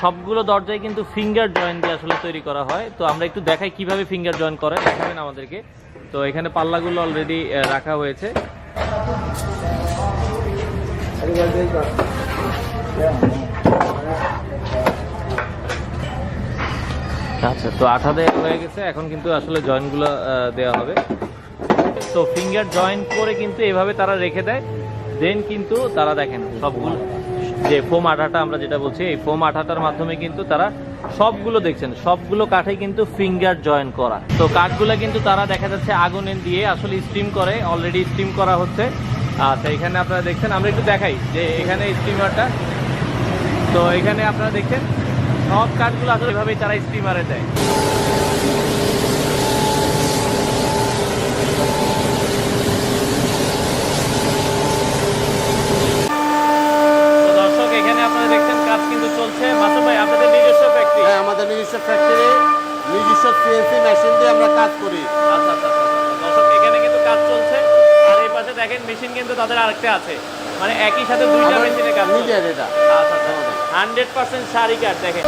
সবগুলো দরজায় কিন্তু ফিঙ্গার জয়েন দিয়ে আসলে তৈরি করা হয়। তো আমরা একটু দেখাই কীভাবে ফিঙ্গার জয়েন করে। দেখাবেন আমাদেরকে। তো এখানে পাল্লাগুলো অলরেডি রাখা হয়েছে। আচ্ছা তো আঠা দেওয়া হয়ে গেছে। এখন কিন্তু আসলে জয়েন্টগুলো দেওয়া হবে। তো ফিঙ্গার জয়েন করে কিন্তু এভাবে তারা রেখে দেয়। দেন কিন্তু তারা দেখেন সবগুলো। যে ফোম আঠাটা আমরা যেটা বলছি, এই ফোম আঠাটার মাধ্যমে কিন্তু তারা সবগুলো দেখছেন। সবগুলো কাঠে কিন্তু ফিঙ্গার জয়েন করা। তো কাঠগুলো কিন্তু তারা দেখা যাচ্ছে আগুনে দিয়ে আসলে স্টিম করে অলরেডি স্টিম করা হচ্ছে। আচ্ছা এখানে আপনারা দেখছেন, আমরা একটু দেখাই যে এখানে স্টিমারটা তো এখানে আপনারা দেখছেন, সব কাঠগুলো আসলে এভাবেই তারা স্টিমারে দেয় তো দর্শক এখানে আপনারা দেখছেন কাজ কিন্তু চলছে মাসুম ভাই আপনাদের নিজস্ব ফ্যাক্টরি হ্যাঁ আমাদের নিজস্ব ফ্যাক্টরি নিজস্ব সিএনসি মেশিন দিয়ে আমরা কাজ করি আচ্ছা আচ্ছা আচ্ছা, আচ্ছা। দর্শক এখানে কিন্তু কাজ চলছে আর এই পাশে দেখেন মেশিন কিন্তু তাদের আরেকটা আছে। মানে একই সাথে দুইটা মেশিনে কাজ নিজের এটা আচ্ছা আচ্ছা। হান্ড্রেড পার্সেন্ট শাড়ি কাজ দেখেন।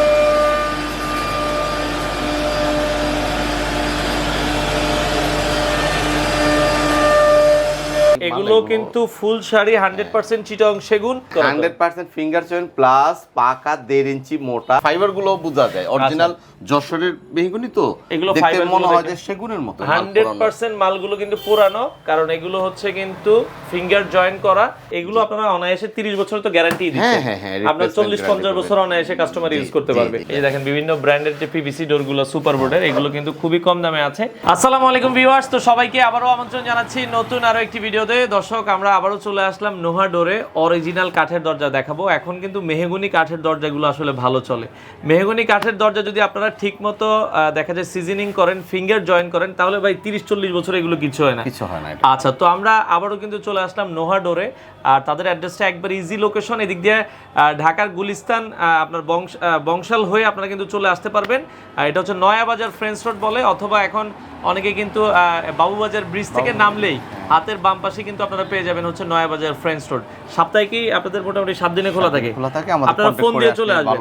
এগুলো কিন্তু ফুল শাড়ি হান্ড্রেড পার্সেন্ট চিটং সেগুন hundred percent finger join plus পাকা দেড় ইঞ্চি মোটা। ফাইবারগুলো বোঝা যায়। অরিজিনাল যশোরের মেহগুনি তো। আচ্ছা। এগুলো fiber মনে হয় যে সেগুনের মতো হান্ড্রেড পার্সেন্ট মালগুলো কিন্তু পুরানো কারণ এগুলো হচ্ছে কিন্তু ফিঙ্গার জয়েন করা। এগুলো আপনারা অনায়াসে তিরিশ বছর তো গ্যারান্টি দিচ্ছে হ্যাঁ, হ্যাঁ, হ্যাঁ, আপনার চল্লিশ পঞ্চাশ বছর অনায়াসে কাস্টমার ইউজ করতে পারবে। এই দেখেন বিভিন্ন ব্র্যান্ডের যে পিভিসি ডোরগুলো সুপার বোর্ডের এগুলো কিন্তু খুবই কম দামে আছে। আসসালামু আলাইকুম ভিউয়ার্স তো সবাইকে আবারও আমন্ত্রণ জানাচ্ছি নতুন আরও একটি ভিডিওতে দর্শক আমরা আবারও চলে আসলাম নোহা ডোরে। অরিজিনাল কাঠের দরজা দেখাবো। এখন কিন্তু মেহগুনি কাঠের দরজাগুলো আসলে ভালো চলে। মেহগুনি কাঠের দরজা যদি আপনারা ঠিকমতো আহ, দেখা যায় সিজনিং করেন ফিঙ্গার জয়েন করেন তাহলে ভাই তিরিশ চল্লিশ বছর এগুলো কিছু হয় না। কিছু হয় না আচ্ছা তো আমরা আবারও কিন্তু চলে আসলাম নোহাডোরে আর তাদের অ্যাড্রেসটা একবার ইজি লোকেশন এদিক দিয়ে ঢাকার গুলিস্তান আপনার বংশ বংশাল হয়ে আপনারা কিন্তু চলে আসতে পারবেন। এটা হচ্ছে নয়াবাজার ফ্রেন্স রোড বলে অথবা এখন অনেকে কিন্তু বাবুবাজার ব্রিজ থেকে নামলেই হাতের বাম পাশে কিন্তু আপনারা পেয়ে যাবেন হচ্ছে নয়াবাজার ফ্রেন্স রোড সপ্তাহে কি আপনাদের মোটামুটি সাত দিনে খোলা থাকে? খোলা থাকে, আপনারা ফোন দিয়ে চলে আসবেন।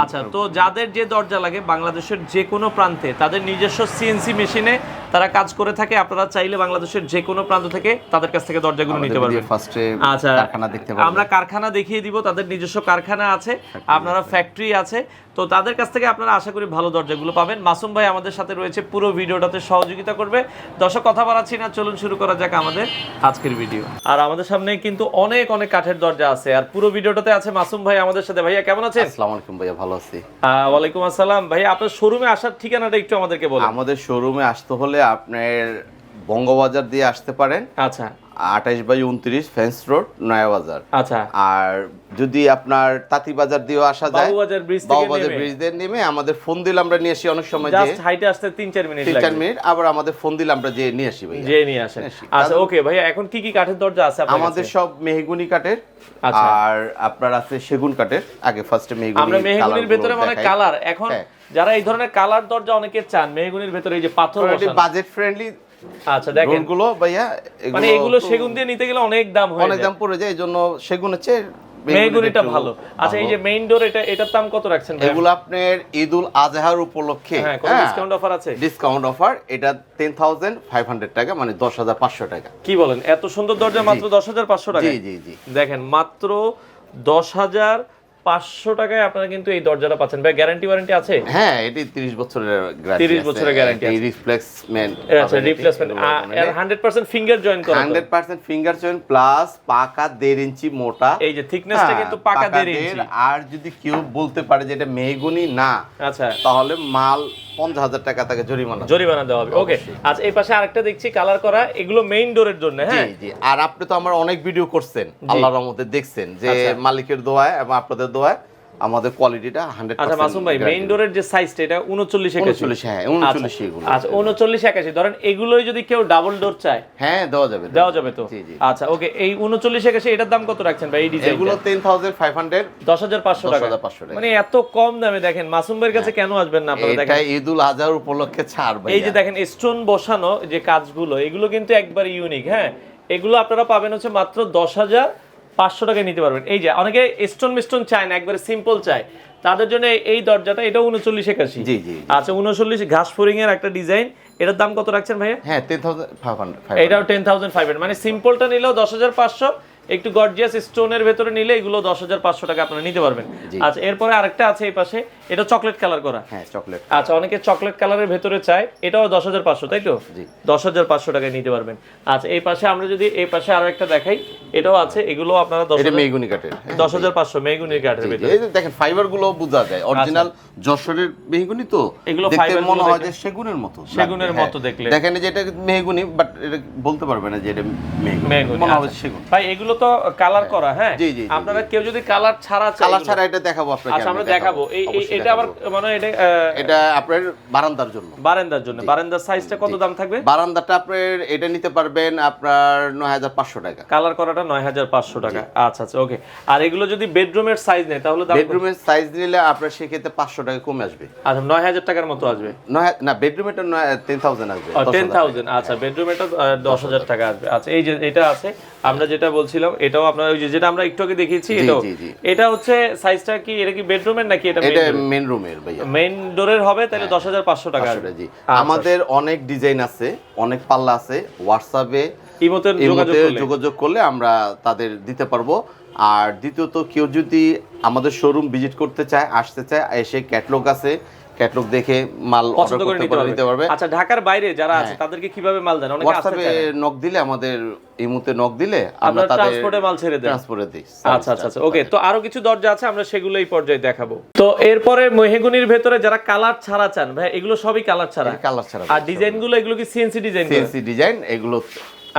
আচ্ছা তো যাদের যে দরজা লাগে বাংলাদেশের যে কোনো প্রান্তে তাদের নিজস্ব সিএনসি মেশিনে তারা কাজ করে থাকে আপনারা চাইলে বাংলাদেশের যে কোনো প্রান্ত থেকে তাদের কাছ থেকে দরজাগুলো নিতে পারবেন। ফার্স্টে আচ্ছা কারখানা দেখতে আমরা কারখানা দেখিয়ে দিব তাদের নিজস্ব কারখানা আছে আপনারা ফ্যাক্টরি আছে। তো তাদের কাছ থেকে আপনারা আশা করি ভালো দরজাগুলো পাবেন। মাসুম ভাই আমাদের সাথে রয়েছে পুরো ভিডিওটাতে সহযোগিতা করবে। দর্শক কথা বাড়াচ্ছি না চলুন শুরু করা যাক আমাদের আজকের ভিডিও। আর আমাদের সামনে কিন্তু অনেক অনেক কাঠের দরজা আছে আর পুরো ভিডিওটাতে আছে মাসুম ভাই আমাদের সাথে। ভাইয়া কেমন আছেন? আসসালামু আলাইকুম ভাইয়া ভালো আছি। ওয়ালাইকুম আসসালাম। ভাই আপনার শোরুমে আসার ঠিকানাটা একটু আমাদেরকে বলুন। আমাদের শোরুমে আসতে হলে আপনার বঙ্গবাজার দিয়ে আসতে পারেন। আচ্ছা। আঠাইশ বাই উনত্রিশ ফেন্স রোড নয়াবাজার। আচ্ছা। আর যদি আপনার তাঁতিবাজার দিয়েও আসা যায় বাবুবাজার ব্রিজ ব্রিজ দিয়ে নেমে আমাদের ফোন দিলে আমরা নিয়ে আসি অনেক সময় জাস্ট হাইটে আসতে তিন চার মিনিট তিন চার লাগে মিনিট আবার আমাদের ফোন দিলে আমরা যে নিয়ে আসি ভাই যে নিয়ে আসেন। আসি। আচ্ছা ওকে ভাইয়া এখন কি কি কাঠের দরজা আছে আমাদের সব মেহগুনি কাঠের। আচ্ছা। আর আপনার আছে সেগুন কাঠের। আগে ফার্স্টে মেহগুনি আমরা মেহগুনির ভেতরে মানে কালার এখন হ্যাঁ। যারা এই ধরনের কালার দরজা অনেকে চান মেহগুনির ভেতরে এই যে পাথর বসানো। বাজেট ফ্রেন্ডলি আচ্ছা দেখেন। গুলো ভাইয়া মানে এগুলো সেগুন দিয়ে নিতে গেলে অনেক দাম হয়ে অনেক দাম পড়ে যায় এই জন্য সেগুন হচ্ছে মেহগুনিটা ভালো। আচ্ছা এই যে মেইন ডোর এটা এটার দাম কত রাখছেন এগুলো আপনার ঈদ উল আজহার উপলক্ষে হ্যাঁ কোনো ডিসকাউন্ট অফার আছে? ডিসকাউন্ট অফার এটা টেন থাউজেন্ড ফাইভ হান্ড্রেড টাকা মানে দশ হাজার পাঁচশো টাকা। কি বলেন এত সুন্দর দরজা মাত্র দশ হাজার পাঁচশো টাকা জি জি জি। দেখেন মাত্র দশ হাজার পাঁচশো টাকায় আপনারা কিন্তু এই দরজাটা পাচ্ছেন। ভাই গ্যারান্টি ওয়ারেন্টি আছে? হ্যাঁ এটি 30 বছরের তিরিশ বছরের গ্যারান্টি। রিপ্লেসমেন্ট আচ্ছা replacement hundred percent finger join করা hundred percent finger join plus পাকা দেড় ইঞ্চি মোটা। এই যে থিকনেসটা হ্যাঁ, কিন্তু পাকা দেড় ইঞ্চি। আর যদি কেউ বলতে পারে যে এটা মেহগুনি না আচ্ছা। তাহলে মাল পঞ্চাশ হাজার টাকা তাকে জরিমানা। জরিমানা দেওয়া হবে। ওকে আচ্ছা এই পাশে আরেকটা দেখছি কালার করা এগুলো মেইন ডোরের জন্য হ্যাঁ? জি আর আপনি তো আমার অনেক ভিডিও করছেন আল্লাহর রহমতে দেখছেন যে আচ্ছা। মালিকের দোয়ায় এবং আপনাদের দোয়ায়। আমাদের কোয়ালিটিটা হান্ড্রেড আচ্ছা মাসুম ভাই মেইন ডোরের যে সাইজটা এটা উনচল্লিশ একাশি। উনচল্লিশ হ্যাঁ উনচল্লিশ এগুলো। আচ্ছা উনচল্লিশ একাশি। ধরেন এগুলোই যদি কেউ ডাবল ডোর চায় হ্যাঁ দেওয়া যাবে দেওয়া যাবে। তো? আচ্ছা ওকে এই উনচল্লিশ একাশি এটার দাম কত রাখছেন ভাই এই ডিজাইন এগুলো টেন থাউজেন্ড ফাইভ হান্ড্রেড দশ হাজার পাঁচশো টাকা। 10,500 টাকা। মানে এত কম দামে দেখেন মাসুম ভাইয়ের কাছে কেন আসবেন না আপনারা দেখেন? ঈদ উল আজহার উপলক্ষে ছাড় ভাই এই যে দেখেন স্টোন বসানো যে কাজগুলো এগুলো কিন্তু একবার ইউনিক হ্যাঁ? এগুলো আপনারা পাবেন হচ্ছে মাত্র দশ হাজার পাঁচশো টাকায় নিতে পারবেন। এই যে অনেকে স্টোন মিস্টোন চায় না একবারে সিম্পল চায়। তাদের জন্য এই- দরজাটা এটা উনচল্লিশ একাশি। জি, জি, জি। আচ্ছা উনচল্লিশ ঘাস ফোরিং এর একটা ডিজাইন এটার দাম কত রাখছেন ভাইয়া? হ্যাঁ টেন থাউজেন্ড ফাইভ হান্ড্রেড এটাও টেন থাউজেন্ড ফাইভ মানে সিম্পলটা নিলেও দশ হাজার পাঁচশো। একটু গর্জিয়াস স্টোনের ভেতরে নিলে এগুলো দশ হাজার পাঁচশো টাকা আপনারা নিতে পারবেন। আচ্ছা এরপরে আরেকটা আছে এই পাশে। এটা চকলেট কালার করা। হ্যাঁ চকলেট আচ্ছা অনেকে চকলেট কালারের ভেতরে চায় এটাও দশ হাজার পাঁচশো তাই তো? জি। দশ হাজার পাঁচশো টাকায় নিতে পারবেন। আচ্ছা এই পাশে আমরা যদি এই পাশে আরও একটা দেখাই এটাও আছে এগুলো আপনারা দশ এটা মেগুনি কাঠের। হ্যাঁ, দশ হাজার পাঁচশো মেগুনির কাঠের। ভেতরে। দেখেন ফাইবারগুলো বোঝা যায়। অরিজিনাল যশোরের মেহগুনি তো এগুলো fiber মনে হয় যে সেগুনের মতো। সেগুনের মতো হ্যাঁ। দেখলে। দেখেন যে এটা মেহগুনি বাট এটা বলতে পারবে না যে এটা মেহগুনি মনে হবে আচ্ছা। সেগুন। ভাই এগুলো তো কালার করা হ্যাঁ? আপনারা কেউ যদি কালার ছাড়া কালার ছাড়া এটা দেখাবো আপনাকে আচ্ছা আমরা দেখাবো। এই এই- এটা আবার মানে এটা এটা আপনার বারান্দার জন্য। বারান্দার জন্য। বারান্দার সাইজটা কত দাম থাকবে? বারান্দাটা আপনার এটা নিতে পারবেন আপনার নয় হাজার পাঁচশো টাকা। কালার করাটা নয় হাজার পাঁচশো টাকা। আচ্ছা আচ্ছা ওকে আর এগুলো যদি বেডরুমের সাইজ নেয় তাহলে দাম বেডরুমের সাইজ নিলে আপনার সেক্ষেত্রে পাঁচশো টাকা কমে আসবে। আচ্ছা নয় হাজার টাকার মতো আসবে? না বেডরুমেটা নয় টেন থাউজেন্ড আসবে দশ টেন হাজার থাউজেন্ড আচ্ছা বেডরুম এটা দশ হাজার টাকা আসবে। আচ্ছা এই যে এটা আছে আমরা যেটা বলছিলাম এটাও আপনার ওই যে যেটা আমরা একটু আগে দেখিয়েছি এটাও। এটা হচ্ছে সাইজটা কি এটা কি বেডরুমের নাকি এটা মেন রুমের ভাইয়া। মেইন ডোরের হবে তাহলে দশ হাজার পাঁচশো টাকা আসবে জি আমাদের অনেক ডিজাইন আছে অনেক পাল্লা আছে হোয়াটসঅ্যাপে ইমোতে যোগাযোগ করলে। যোগাযোগ করলে আমরা তাদের দিতে পারব। আর দ্বিতীয়ত কেউ যদি আমাদের শোরুম ভিজিট করতে চায় আসতে চায় এসে ক্যাটলগ আছে ক্যাটলগ দেখে মাল পছন্দ করে নিতে পারবে। আচ্ছা ঢাকার বাইরে যারা আছে তাদেরকে কীভাবে মাল দেন? অনেকে হোয়াটসঅ্যাপে নক দিলে আমাদের ইমুতে নক দিলে আমরা তাদের ট্রান্সপোর্টে মাল ছেড়ে দেন। ট্রান্সপোর্টে দিই। আচ্ছা আচ্ছা আচ্ছা। ওকে তো আরও কিছু দরজা আছে আমরা সেগুলো এই পর্যায়ে দেখাবো। তো এরপরে মেহগুনির ভেতরে যারা কালার ছাড়া চান ভাই এগুলো সবই কালার ছাড়া? কালার ছাড়া আর ডিজাইনগুলো এগুলো কি সিএনসি ডিজাইন সিএনসি ডিজাইন এগুলো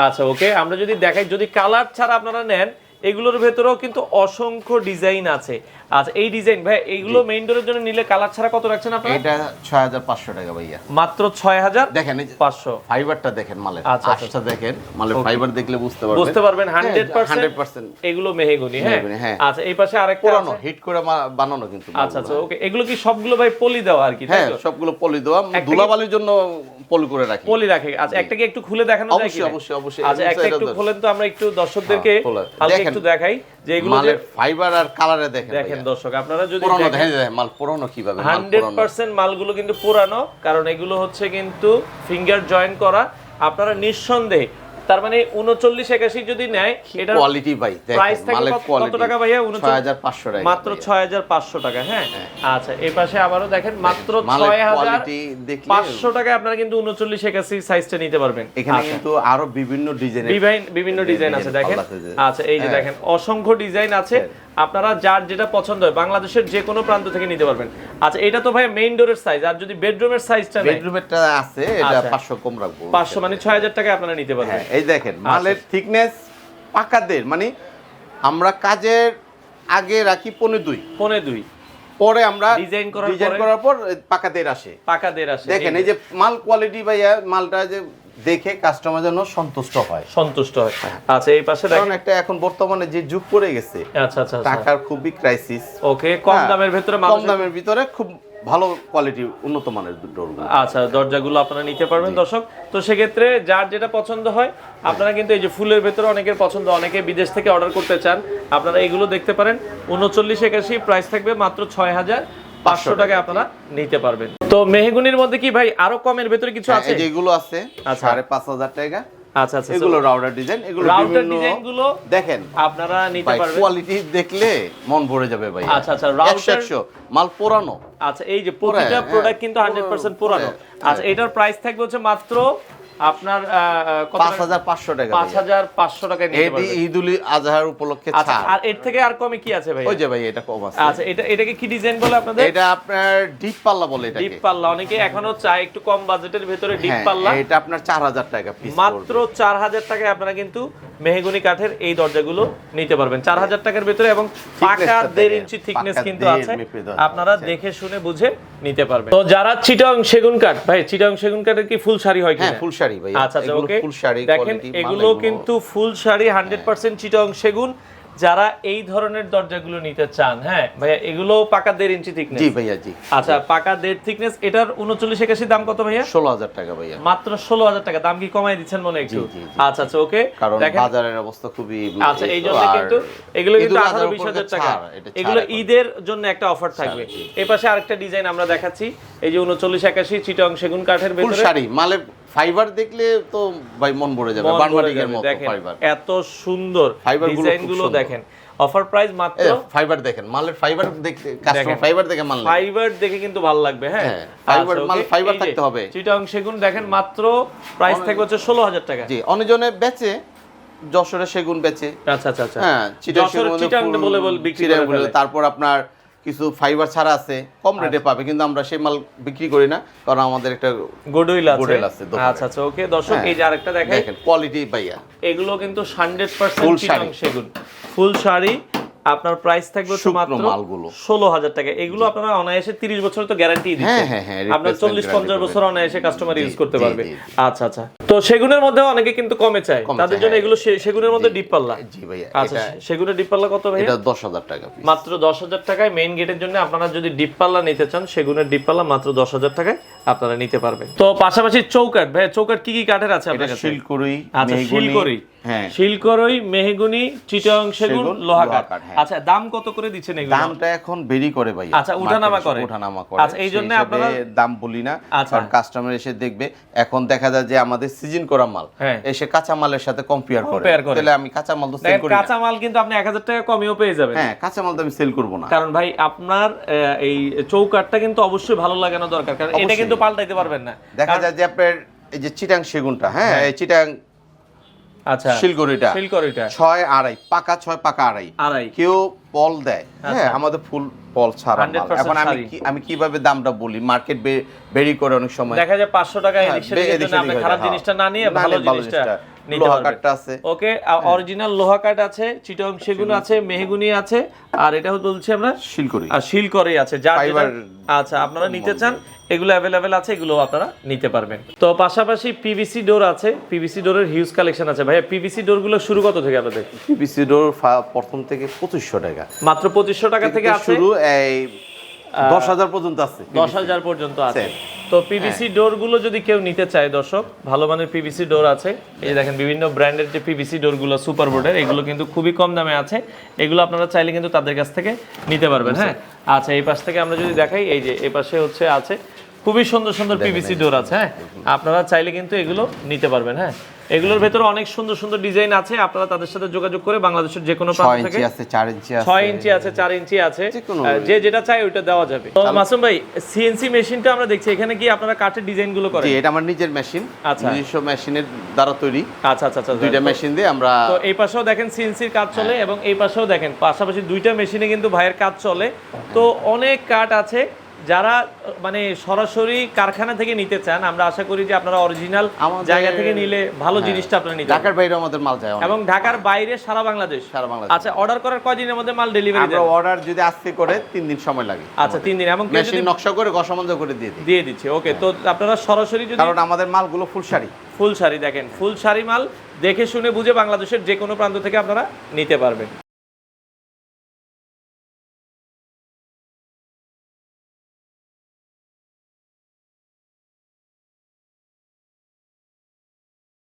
আচ্ছা ওকে আমরা যদি দেখাই যদি কালার ছাড়া আপনারা নেন এগুলোর ভেতরেও কিন্তু অসংখ্য ডিজাইন আছে। আচ্ছা এই ডিজাইন ভাই এইগুলো মেইন ডোরের জন্য নিলে কালার ছাড়া কত রাখছেন আপনারা? এটা ছয় হাজার পাঁচশো টাকা ভাইয়া। মাত্র ছয় হাজার দেখেন এই যে পাঁচশো। ফাইবারটা দেখেন মালের আচ্ছা, আচ্ছা। দেখেন মালের ফাইবার দেখলে বুঝতে পারবেন। বুঝতে পারবেন হান্ড্রেড হান্ড্রেড পার্সেন্ট পার্সেন্ট এগুলো মেহেগুনি হ্যাঁ? হ্যাঁ। আচ্ছা এই পাশে আরেকটা পুরানো হিট করে বানানো কিন্তু আচ্ছা আচ্ছা ওকে এগুলো কি সবগুলো ভাই পলি দেওয়া আর কি হ্যাঁ? সবগুলো পলি দেওয়া। ধুলাবালির জন্য পলি করে রাখি। পলি রাখে। আচ্ছা একটা কি একটু খুলে দেখানো যায় অবশ্যই, কি অবশ্যই, অবশ্যই। আচ্ছা একটা একটু খোলেন তো আমরা একটু দর্শকদেরকে হ্যাঁ, খোলা। হালকা একটু দেখাই। যে এগুলো মালের ফাইবার আর কালারে দেখেন দেখেন দর্শক আপনারা যদি পুরনো দেখেন মাল পুরানো কীভাবে মাল হান্ড্রেড পুরানো। পার্সেন্ট মালগুলো কিন্তু পুরানো কারণ এগুলো হচ্ছে কিন্তু ফিঙ্গার জয়েন করা আপনারা নিঃসন্দেহে তার মানে উনচল্লিশ একাশি যদি নেয় এটা কোয়ালিটি ভাই প্রাইস থাকে কত- টাকা ভাইয়া? 29 হাজার পাঁচশো টাকা মাত্র ভাইয়া। ছয় হাজার পাঁচশো টাকা হ্যাঁ আচ্ছা এই পাশে আবারও দেখেন মাত্র মালের ছয় হাজার কোয়ালিটি দেখলে পাঁচশো টাকায় আপনারা কিন্তু উনচল্লিশ একাশি সাইজটা নিতে পারবেন এখানে আচ্ছা। কিন্তু আরও বিভিন্ন ডিজাইন বিভিন্ন বিভিন্ন ডিজাইন আছে দেখেন আচ্ছা এই যে হ্যাঁ। দেখেন অসংখ্য ডিজাইন আছে আপনারা যার যেটা পছন্দ হয় বাংলাদেশের যে কোনো প্রান্ত থেকে নিতে পারবেন। আচ্ছা এটা তো ভাই মেইন ডোরের সাইজ আর যদি বেডরুমের সাইজটা বেডরুমেরটা আছে এটা আচ্ছা। পাঁচশো কম রাখব। পাঁচশো মানে ছয় হাজার টাকায় আপনারা নিতে পারবেন। হ্যাঁ এই দেখেন মালের থিকনেস পাকাদের মানে আমরা কাজের আগে রাখি পনেরো দুই। পনে দুই। পরে আমরা ডিজাইন করার ডিজাইন করার পর পাকাদের আসে। পাকা দের আসে দেখেন এই যে মাল কোয়ালিটি ভাইয়া মালটা যে দেখে কাস্টমার যেন সন্তুষ্ট হয়। সন্তুষ্ট হয়। আচ্ছা এই পাশে কারণ দেখেন একটা এখন বর্তমানে যে যুগ পড়ে গেছে আচ্ছা আচ্ছা আচ্ছা। টাকার খুবই ক্রাইসিস ওকে কম দামের ভেতরে কম দামের ভিতরে খুব ভালো কোয়ালিটি উন্নত মানের ডোরগুলো আচ্ছা দরজাগুলো আপনারা নিতে পারবেন দর্শক। তো সেক্ষেত্রে যার যেটা পছন্দ হয় আপনারা কিন্তু এই যে ফুলের ভেতরে অনেকের পছন্দ অনেকে বিদেশ থেকে অর্ডার করতে চান আপনারা এগুলো দেখতে পারেন। উনচল্লিশ একাশি প্রাইস থাকবে মাত্র ছয় হাজার। পাঁচশো টাকা আপনারা নিতে পারবেন। তো মেহগুনির মধ্যে কি ভাই আরও কমের ভেতরে কিছু হ্যাঁ, আছে? এই যে এগুলো আছে আচ্ছা। সাড়ে পাঁচ হাজার টাকা। আচ্ছা আচ্ছা এগুলো রাউটার ডিজাইন এগুলো রাউটার ডিজাইনগুলো দেখেন। আপনারা নিতে পারবেন। কোয়ালিটি দেখলে মন ভরে যাবে ভাই। আচ্ছা, আচ্ছা, মাল পুরানো। আচ্ছা এই যে প্রতিটা হ্যাঁ, প্রোডাক্ট কিন্তু হান্ড্রেড পার্সেন্ট পুরানো। হ্যাঁ, আচ্ছা এটার প্রাইস থাকবে হচ্ছে মাত্র আপনার পাঁচ হাজার পাঁচশো টাকা পাঁচ হাজার পাঁচশো এটি ঈদুল আজহার উপলক্ষে আচ্ছা আর এর থেকে আর কমে কি আছে ভাই ওই যে ভাই এটা কম আছে। আচ্ছা এটা এটাকে কি ডিজাইন বলে আপনাদের? এটা আপনার ডিপ পাল্লা বলে ডিপ পাল্লা অনেকে এখনও চায় একটু কম বাজেটের ভেতরে ডিপ হ্যাঁ, পাল্লা। এটা আপনার চার হাজার টাকা মাত্র চার হাজার টাকায় আপনারা কিন্তু মেহগুনি কাঠের এই দরজাগুলো নিতে পারবেন। চার হাজার টাকার ভেতরে এবং পাকা দেড় ইঞ্চি থিকনেস কিন্তু আছে। আপনারা দেখে শুনে বুঝে নিতে পারবেন। তো যারা চিটং সেগুন কাঠ ভাই চিটং সেগুন কাঠের কি ফুল শাড়ি হয় হ্যাঁ কিনা ফুল শাড়ি। ভাই আচ্ছা আচ্ছা ওকে ফুল শাড়ি দেখেন এগুলো কিন্তু ফুল শাড়ি হান্ড্রেড পার্সেন্ট চিটং সেগুন যারা এই ধরনের দরজাগুলো নিতে চান হ্যাঁ ভাইয়া এগুলো পাকা দেড় ইঞ্চি থিকনেস জি ভাইয়া জি। আচ্ছা পাকা দেড় থিকনেস এটার উনচল্লিশ একাশি দাম কত ভাইয়া? ষোলো হাজার টাকা ভাইয়া। মাত্র ষোলো হাজার টাকা দাম কি কমাই দিচ্ছেন মনে একটু। আচ্ছা আচ্ছা ওকে কারণ বাজারের অবস্থা খুবই আচ্ছা এই জন্য কিন্তু এগুলো কিন্তু আঠারো বিশ হাজার টাকা। এগুলো ঈদের জন্য একটা অফার থাকবে। এই পাশে আরেকটা ডিজাইন আমরা দেখাচ্ছি এই যে উনচল্লিশ একাশি চিটং সেগুন কাঠের ভেতরে। শাড়ি মালের ফাইবার দেখলে তো ভাই মন ভরে যাবে মতো ফাইবার এত সুন্দর Fiber গুলো ডিজাইনগুলো দেখেন অফার প্রাইস মাত্র ফাইবার দেখেন মালের ফাইবার দেখতে কাস্টমার ফাইবার দেখে মাল ফাইবার দেখে কিন্তু ভালো লাগবে হ্যাঁ? হ্যাঁ, fiber আচ্ছা, মাল যে, থাকতে হবে। চিটং সেগুন দেখেন মাত্র প্রাইস থাকবে হচ্ছে ষোলো হাজার টাকা। জি অনেকজনে বেচে যশোরে সেগুন বেচে। আচ্ছা আচ্ছা আচ্ছা। হ্যাঁ চিটাং সেগুন বলে বিক্রি করে তারপর আপনার কিছু ফাইবার ছাড়া আছে কম রেটে পাবে কিন্তু আমরা সেই মাল বিক্রি করি না কারণ আমাদের একটা গোডউইল আছে। Goodwill আছে আচ্ছা আচ্ছা ওকে দর্শক হ্যাঁ, এই যে আরেকটা দেখেন। কোয়ালিটি ভাইয়া। এগুলো কিন্তু 100% ফুল শাড়ি। ফুল শাড়ি আপনার প্রাইস থাকবে মাত্র মালগুলো। ষোলো হাজার টাকা। এগুলো আপনারা অনায়াসে তিরিশ বছর তো গ্যারান্টি দিচ্ছে হ্যাঁ, হ্যাঁ, হ্যাঁ, আপনার চল্লিশ পঞ্চাশ বছর অনায়াসে কাস্টমার ইউজ করতে পারবে। আচ্ছা আচ্ছা। তো সেগুনের মধ্যে অনেকে কিন্তু কমে চায়। তাদের জন্য। এগুলো সেগুনের মধ্যে ডিপ পাল্লা। জি ভাইয়া আচ্ছা সেগুনের ডিপ পাল্লা কত ভাই এটা দশ হাজার টাকা মাত্র দশ হাজার টাকায় মেইন গেটের জন্য আপনারা যদি ডিপ পাল্লা নিতে চান সেগুনের ডিপ পাল্লা মাত্র দশ হাজার টাকায় আপনারা নিতে পারবেন। তো পাশাপাশি চৌকাট ভাই চৌকাট কি কি কাঠের আছে আপনার কাছে? শিলকুড়ি আচ্ছা হ্যাঁ শিলকরই মেহগুনি চিটং সেগুন সেগুন, লোহা লোহা কাঠ কাঠ, হ্যাঁ। আচ্ছা দাম কত করে দিচ্ছেন এগুলো? দামটা এখন বেরি করে ভাই আচ্ছা, উঠানামা করে? উঠানামা করে। আচ্ছা, এই জন্য আপনারা- দাম বলি না আচ্ছা। কারণ কাস্টমার এসে দেখবে এখন দেখা যায় যে আমাদের সিজন করা মাল হ্যাঁ। এসে কাঁচা মালের সাথে কম্পেয়ার করে। তাহলে আমি কাঁচা মাল তো সেল করি কাঁচা মাল কিন্তু আপনি এক হাজার টাকা কমেও পেয়ে যাবেন। হ্যাঁ কাঁচা মাল তো আমি সেল করব না। কারণ ভাই আপনার এই চৌকাটটা কিন্তু অবশ্যই ভালো লাগানো দরকার কারণ এটা কিন্তু পাল্টাইতে পারবেন না। দেখা যায় যে আপনার এই যে চিটাং সেগুনটা হ্যাঁ। এই চিটাং আচ্ছা শিলগড়িটা শিলকরিটা ছয় আড়াই পাকা ছয় পাকা আড়াই। আড়াই। কেউ পল দেয়। হ্যাঁ আচ্ছা। আমাদের ফুল পল ছাড়া এখন আমি আমি কীভাবে দামটা বলি? মার্কেট বেরি করে অনেক সময়। দেখা যায় পাঁচশো টাকা হ্যাঁ, খারাপ জিনিসটা না নিয়ে হ্যাঁ। ভালো জিনিসটা। লোহা পারবেন আছে। ওকে অরিজিনাল লোহা কাঠ আছে চিটং সেগুন আছে মেহগুনি আছে আর এটা বলছি আমরা শিলকুড়ি। আর শিলকরি আছে যেটা- আচ্ছা আপনারা নিতে চান এগুলো অ্যাভেলেবেল আছে এগুলো আপনারা নিতে পারবেন। তো পাশাপাশি পিভিসি ডোর আছে পিভিসি ডোরের হিউজ কালেকশন আছে। ভাইয়া পিভিসি ডোরগুলো শুরু কত থেকে আপনাদের? পিভিসি ডোর প্রথম থেকে পঁচিশশো টাকা। মাত্র পঁচিশশো টাকা থেকে শুরু এই দশ হাজার পর্যন্ত আছে দশ হাজার পর্যন্ত আছে। তো পিভিসি ডোরগুলো যদি কেউ নিতে চায় দর্শক ভালো মানের পিভিসি ডোর আছে। এই যে দেখেন বিভিন্ন ব্র্যান্ডের যে পিভিসি ডোরগুলো সুপার বোর্ডের এগুলো কিন্তু খুবই কম দামে আছে। এগুলো আপনারা চাইলে কিন্তু তাদের কাছ থেকে নিতে পারবেন হ্যাঁ? আচ্ছা এই পাশ থেকে আমরা যদি দেখাই এই যে এই পাশে হচ্ছে আছে। খুবই সুন্দর সুন্দর পিভিসি ডোর আছে হ্যাঁ? আপনারা চাইলে কিন্তু এগুলো নিতে পারবেন হ্যাঁ? এগুলোর ভেতরে অনেক সুন্দর সুন্দর ডিজাইন আছে আপনারা তাদের সাথে যোগাযোগ করে বাংলাদেশের যে কোনো প্রান্ত থেকে ইঞ্চি আছে চার ইঞ্চি আছে ছয় ইঞ্চি আছে চার ইঞ্চি আছে। যে যেটা চাই ওইটা দেওয়া যাবে। তো মাসুম ভাই সিএনসি মেশিনটা আমরা দেখছি এখানে কি আপনারা কাঠের ডিজাইনগুলো করেন? জি এটা আমার নিজের মেশিন আচ্ছা। নিজস্ব মেশিনের দ্বারা তৈরি। আচ্ছা আচ্ছা আচ্ছা দুইটা মেশিন দিয়ে আমরা তো এই পাশেও দেখেন সিএনসির কাজ চলে এবং এই পাশেও দেখেন পাশাপাশি দুইটা মেশিনে কিন্তু ভাইয়ের কাজ চলে। তো অনেক কাঠ আছে যারা মানে সরাসরি কারখানা থেকে নিতে চান আমরা আশা করি যে আপনারা অরিজিনাল জায়গা থেকে নিলে ভালো হ্যাঁ, জিনিসটা আপনারা নিতে ঢাকার বাইরে আমাদের মাল যায় এবং ঢাকার বাইরে সারা বাংলাদেশ। সারা বাংলাদেশ। আচ্ছা অর্ডার করার কয়দিনের মধ্যে মাল ডেলিভারি আমরা অর্ডার যদি আজকে করে তিন দিন সময় লাগে। আচ্ছা তিন দিন। এবং মেশিন যদি নকশা করে গসামঞ্জ করে দিয়ে দিই। দিয়ে দিচ্ছে ওকে তো আপনারা সরাসরি যদি কারণ আমাদের মালগুলো ফুল শাড়ি। ফুল শাড়ি দেখেন। ফুল শাড়ি মাল দেখে শুনে বুঝে বাংলাদেশের যে কোনো প্রান্ত থেকে আপনারা নিতে পারবেন।